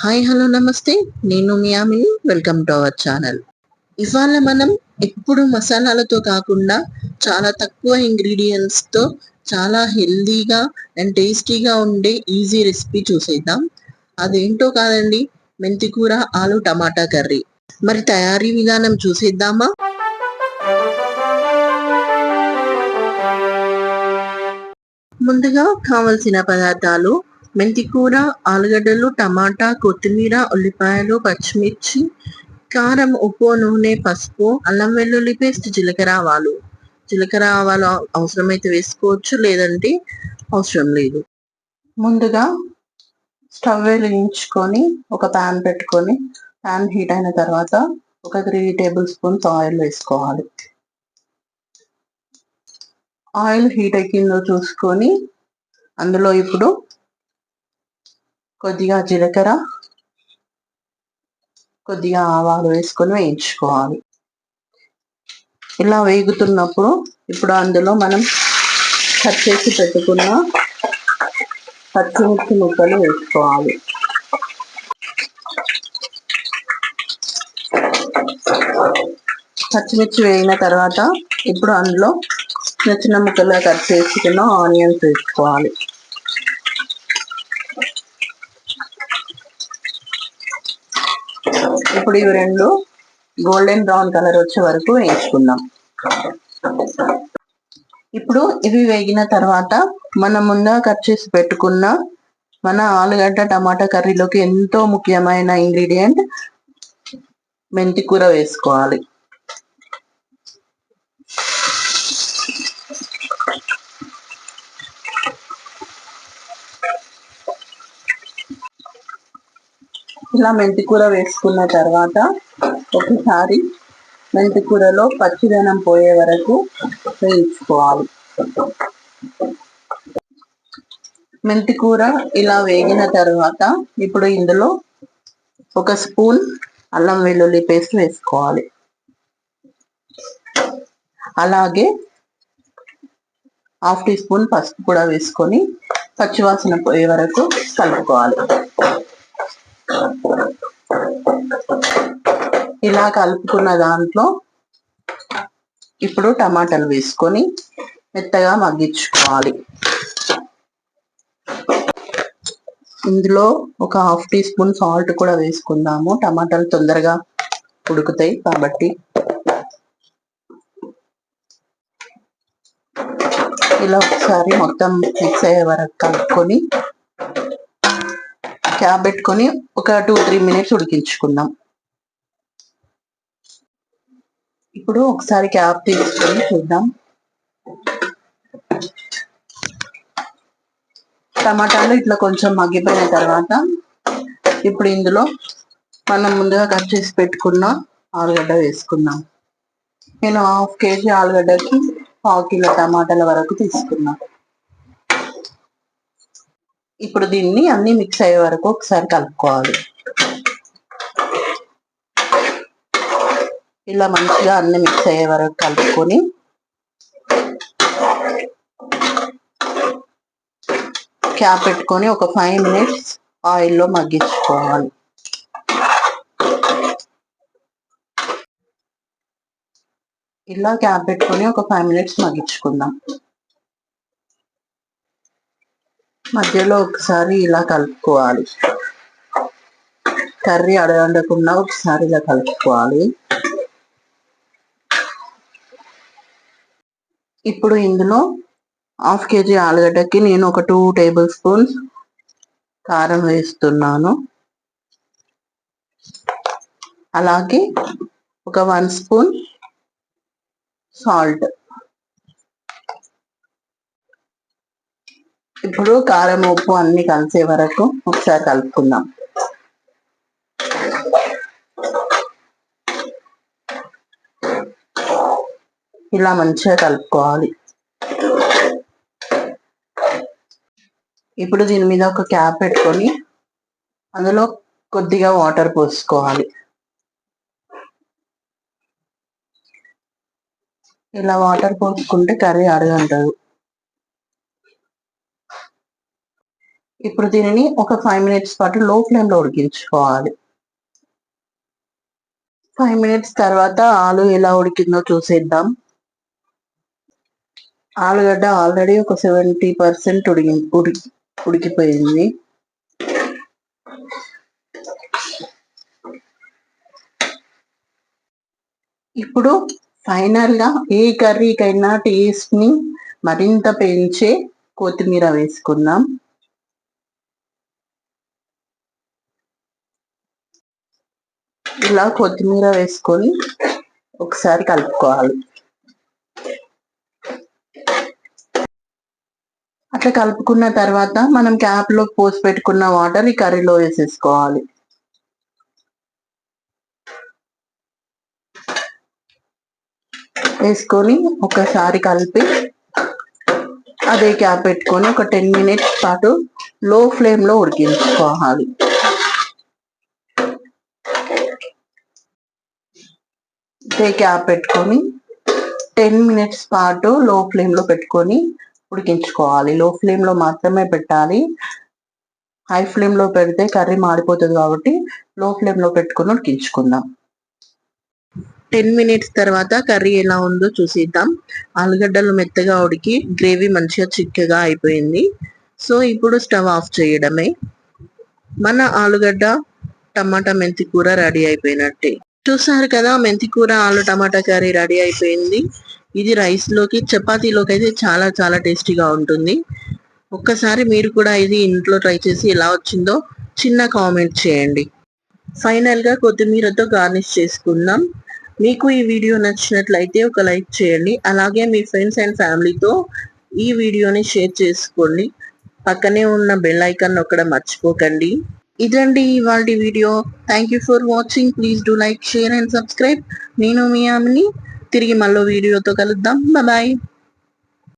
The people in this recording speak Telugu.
Hi hello namaste. నేను మీ వెల్కమ్ టు అవర్ ఛానల్. ఇవాళ మనం ఎప్పుడు మసాలాలతో కాకుండా చాలా తక్కువ ఇంగ్రీడియంట్స్తో చాలా హెల్దీగా అండ్ టేస్టీగా ఉండే ఈజీ రెసిపీ చూసేద్దాం. అదేంటో కాదండి మెంతి కూర ఆలు టమాటా కర్రీ. మరి తయారీ విధానం చూసేద్దామా? ముందుగా కావలసిన పదార్థాలు మెంతి కూర ఆలుగడ్డలు టమాటా కొత్తిమీర ఉల్లిపాయలు పచ్చిమిర్చి కారం ఉప్పు నూనె పసుపు అల్లం వెల్లుల్లి పేస్ట్ జీలకర్ర ఆవాలు. జీలకర్ర ఆవాలు అవసరమైతే వేసుకోవచ్చు లేదంటే అవసరం లేదు. ముందుగా స్టవ్ వెలిగించుకొని ఒక ప్యాన్ పెట్టుకొని ప్యాన్ హీట్ అయిన తర్వాత ఒక త్రీ టేబుల్ స్పూన్స్ ఆయిల్ వేసుకోవాలి. ఆయిల్ హీట్ ఎక్కిందో చూసుకొని అందులో ఇప్పుడు కొద్దిగా జీలకర్ర కొద్దిగా ఆవాలు వేసుకొని వేయించుకోవాలి. ఇలా వేగుతున్నప్పుడు ఇప్పుడు అందులో మనం కట్ చేసి పెట్టుకున్న పచ్చిమిర్చి ముక్కలు వేసుకోవాలి. పచ్చిమిర్చి వేగిన తర్వాత ఇప్పుడు అందులో చిన్న చిన్న ముక్కలుగా కట్ చేసుకున్న ఆనియన్స్ వేసుకోవాలి. ఇప్పుడు ఇవి రెండు గోల్డెన్ బ్రౌన్ కలర్ వచ్చే వరకు వేయించుకుందాం. ఇప్పుడు ఇవి వేగిన తర్వాత మనం ముందుగా కట్ చేసి పెట్టుకున్న మన ఆలుగడ్డ టమాటా కర్రీలోకి ఎంతో ముఖ్యమైన ఇంగ్రీడియంట్ మెంతికూర వేసుకోవాలి. ఇలా మెంతి కూర వేసుకున్న తర్వాత ఒకసారి మెంతి కూరలో పచ్చిదనం పోయే వరకు వేయించుకోవాలి. మెంతి కూర ఇలా వేగిన తర్వాత ఇప్పుడు ఇందులో ఒక స్పూన్ అల్లం వెల్లుల్లి పేస్ట్ వేసుకోవాలి. అలాగే హాఫ్ టీ స్పూన్ పసుపు కూడా వేసుకొని పచ్చివాసన పోయే వరకు కలుపుకోవాలి. ఇలా కలుపుకున్న దాంట్లో ఇప్పుడు టమాటాలు వేసుకొని మెత్తగా మగ్గించుకోవాలి. ఇందులో ఒక హాఫ్ టీ స్పూన్ సాల్ట్ కూడా వేసుకుందాము. టమాటాలు తొందరగా ఉడుకుతాయి కాబట్టి. ఇలా ఒకసారి మొత్తం మిక్స్ అయ్యే వరకు కలుపుకొని క్యాబ్ పెట్టుకొని ఒక టూ త్రీ మినిట్స్ ఉడికించుకుందాం. ఇప్పుడు ఒకసారి క్యాప్ తీసుకొని చూద్దాం. టమాటాలు ఇట్లా కొంచెం మగ్గిపోయిన తర్వాత ఇప్పుడు ఇందులో మనం ముందుగా కట్ చేసి పెట్టుకున్న ఆలుగడ్డ వేసుకున్నాం నేను హాఫ్ కేజీ ఆలుగడ్డకి పావు కిలో టమాటాల వరకు తీసుకున్నాను ఇప్పుడు దీన్ని అన్ని మిక్స్ అయ్యే వరకు ఒకసారి కలుపుకోవాలి. ఇలా మంచిగా అన్ని మిక్స్ అయ్యే వరకు కలుపుకొని క్యాప్ పెట్టుకొని ఒక ఫైవ్ మినిట్స్ ఆయిల్లో మగ్గించుకోవాలి. ఇలా క్యాప్ పెట్టుకొని ఒక ఫైవ్ మినిట్స్ మగ్గించుకుందాం. మధ్యలో ఒకసారి ఇలా కలుపుకోవాలి. కర్రీ అడగకుండా ఒకసారి ఇలా కలుపుకోవాలి. ఇప్పుడు ఇందులో హాఫ్ కేజీ ఆలుగడ్డకి నేను ఒక టూ టేబుల్ స్పూన్స్ కారం వేస్తున్నాను. అలాగే ఒక వన్ స్పూన్ సాల్ట్. ఇప్పుడు కారం ఉప్పు అన్ని కలిసే వరకు ఒకసారి కలుపుకుందాం. ఇలా మంచిగా కలుపుకోవాలి. ఇప్పుడు దీని మీద ఒక క్యాప్ పెట్టుకొని అందులో కొద్దిగా వాటర్ పోసుకోవాలి. ఇలా వాటర్ పోసుకుంటే కర్రీ అడగంటారు ఇప్పుడు దీనిని ఒక ఫైవ్ మినిట్స్ పాటు లో ఫ్లేమ్లో ఉడికించుకోవాలి. ఫైవ్ మినిట్స్ తర్వాత ఆలు ఎలా ఉడికిందో చూసేద్దాం. ఆలుగడ్డ ఆల్రెడీ ఒక సెవెంటీ పర్సెంట్ ఉడికి ఉడికి ఉడికిపోయింది. ఇప్పుడు ఫైనల్గా ఏ కర్రీకైనా టేస్ట్ని మరింత పెంచే కొత్తిమీర వేసుకుందాం. ఇలా కొత్తిమీర వేసుకొని ఒకసారి కలుపుకోవాలి. అట్లా కలుపుకున్న తర్వాత మనం క్యాప్లో పోసి పెట్టుకున్న వాటర్ ఈ కర్రీలో వేసేసుకోవాలి. వేసుకొని ఒకసారి కలిపి అదే క్యాప్ పెట్టుకొని ఒక టెన్ మినిట్స్ పాటు లో ఫ్లేమ్లో ఉడికించుకోవాలి. అదే క్యాప్ పెట్టుకొని టెన్ మినిట్స్ పాటు లో ఫ్లేమ్లో పెట్టుకొని ఉడికించుకోవాలి. లో ఫ్లేమ్లో మాత్రమే పెట్టాలి. హై ఫ్లేమ్లో పెడితే కర్రీ మాడిపోతుంది కాబట్టి లో ఫ్లేమ్లో పెట్టుకుని పెట్టుకొని ఉడికించుకుందాం. టెన్ మినిట్స్ తర్వాత కర్రీ ఎలా ఉందో చూసిద్దాం. ఆలుగడ్డలు మెత్తగా ఉడికి గ్రేవీ మంచిగా చిక్కగా అయిపోయింది. సో ఇప్పుడు స్టవ్ ఆఫ్ చేయడమే. మన ఆలుగడ్డ టమాటా మెంతి కూర రెడీ అయిపోయినట్టే. చూసారు కదా మెంతి కూర ఆలు టమాటా కర్రీ రెడీ అయిపోయింది. ఇది రైస్లోకి చపాతీలోకి అయితే చాలా చాలా టేస్టీగా ఉంటుంది. ఒక్కసారి మీరు కూడా ఇది ఇంట్లో ట్రై చేసి ఎలా వచ్చిందో చిన్న కామెంట్ చేయండి. ఫైనల్గా కొత్తిమీరతో గార్నిష్ చేసుకుందాం. మీకు ఈ వీడియో నచ్చినట్లయితే ఒక లైక్ చేయండి. అలాగే మీ ఫ్రెండ్స్ అండ్ ఫ్యామిలీతో ఈ వీడియోని షేర్ చేసుకోండి. పక్కనే ఉన్న బెల్ ఐకాన్ నొక్కడం మర్చిపోకండి. ఇదండి ఇవాళ video thank you for watching please do like share and subscribe నేను మీ ఆమెని. తిరిగి మళ్ళీ వీడియోతో కలుద్దాం. బాయ్